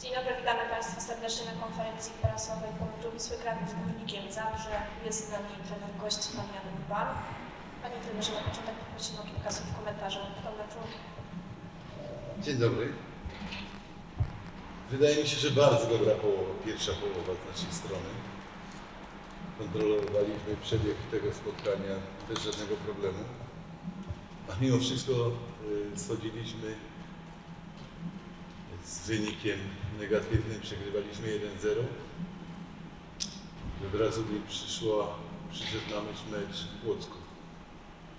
Dzień dobry, witamy Państwa serdecznie na konferencji prasowej połączu Wisły Kraków Górnikiem Zabrze. Jest z nami trener gości, pan Jan Urban. Panie trenerze, na początek poprosimy o kilka słów komentarzy o tym meczu. Dzień dobry. Wydaje mi się, że bardzo dobra połowa, pierwsza połowa z naszej strony. Kontrolowaliśmy przebieg tego spotkania bez żadnego problemu. A mimo wszystko y, schodziliśmy z wynikiem negatywnym, przegrywaliśmy 1-0. I Od razu mi przyszło, przyszedł na myśl mecz w Płocku,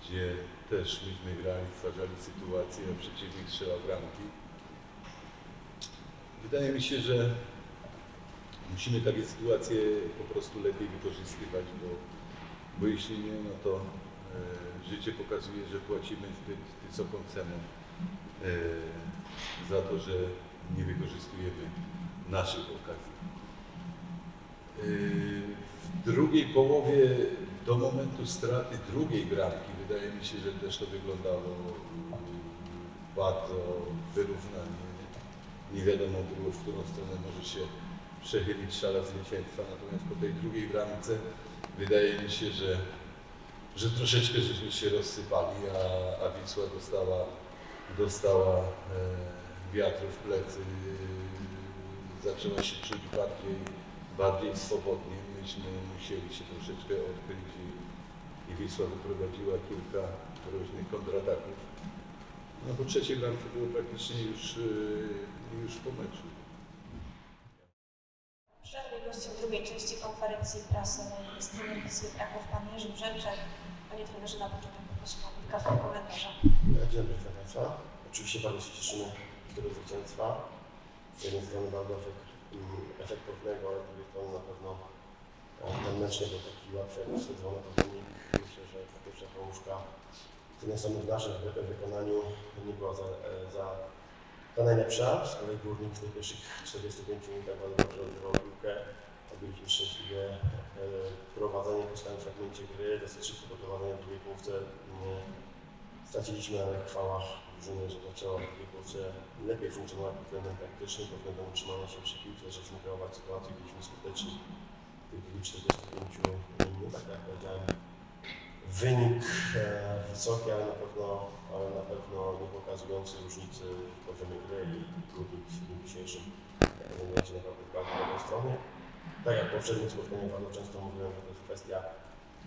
gdzie też myśmy grali, stwarzali sytuację, a przeciwnik strzelał bramki. Wydaje mi się, że musimy takie sytuacje po prostu lepiej wykorzystywać, bo, bo jeśli nie, no to e, życie pokazuje, że płacimy zbyt wysoką cenę e, za to, że nie wykorzystujemy naszych okazji. E, w drugiej połowie do momentu straty drugiej bramki wydaje mi się, że też to wyglądało mm, bardzo wyrównanie. Nie wiadomo było, w którą stronę może się przechylić szala zwycięstwa. Natomiast po tej drugiej bramce wydaje mi się, że, że troszeczkę żeśmy się rozsypali, a, a Wisła dostała, dostała e, wiatru w plecy. Zaczęła się czuć bardziej, bardziej swobodnie. Myśmy musieli się troszeczkę odkryć i, i Wisła wyprowadziła kilka groźnych kontrataków. No po trzeciej bramce było praktycznie już, yy, już po meczu. W przerwie gościem drugiej części konferencji prasowej jest trener Wisły Kraków, pan Jerzy Brzęczek. Panie trenerze, na początek poprosimy o kilka słów komentarza. Dzień dobry witam Państwa. Oczywiście bardzo się cieszymy tego zwycięstwa. Z jednej strony bardzo efekt, mm, efektownego, ale z drugiej strony na pewno ten mecz nie był taki łatwy jak wynik. Myślę, że ta pierwsza połówka z jednej strony w naszym wy- wykonaniu nie była za, e, za, za najlepsza. Z kolei Górnik w tych pierwszych 45 minutach bardzo dobrze odgrywał piłkę. Byliśmy szczęśliwie e, prowadzenie po stałym fragmencie gry, dosyć szybko doprowadzenie w drugiej połówce. Straciliśmy ale chwała drużyny, że zaczęła połówce lepiej funkcjonować pod względem taktycznym, pod względem utrzymania się przy piłce, żeśmy kreować sytuacje, byliśmy skuteczni w tych 45 minutach, tak jak powiedziałem. Wynik e, wysoki, ale na pewno, ale na pewno nie pokazujący różnicy w poziomie gry i górnik w dniu dzisiejszym się naprawdę bardzo dobrej stronie. Tak jak w poprzednim spotkaniu bardzo często mówiłem, że to jest kwestia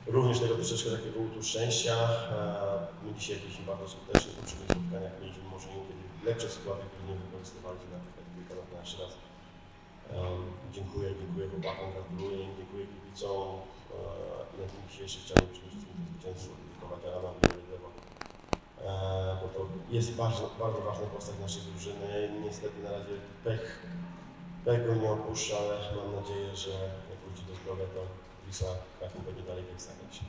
również tego troszeczkę takiego łutu szczęścia. E, My dzisiaj byliśmy bardzo skuteczni w poprzednich spotkaniach. Mieliśmy może niekiedy lepsze sytuacje, które nie wykorzystywaliśmy na przykład kilka lat jeszcze raz. Dziękuję, dziękuję chłopakom, gratuluję im, dziękuję kibicom. E, na tym dzisiejszy chciałbym przede wszystkim zwycięstwo dedykować Alanowi Lewo. E, bo to jest bardzo, bardzo ważna postać naszej drużyny. Niestety na razie pech, pech go nie opuszcza, ale mam nadzieję, że jak wróci do zdrowia, to Wisła Kraków będzie dalej tak stawiać.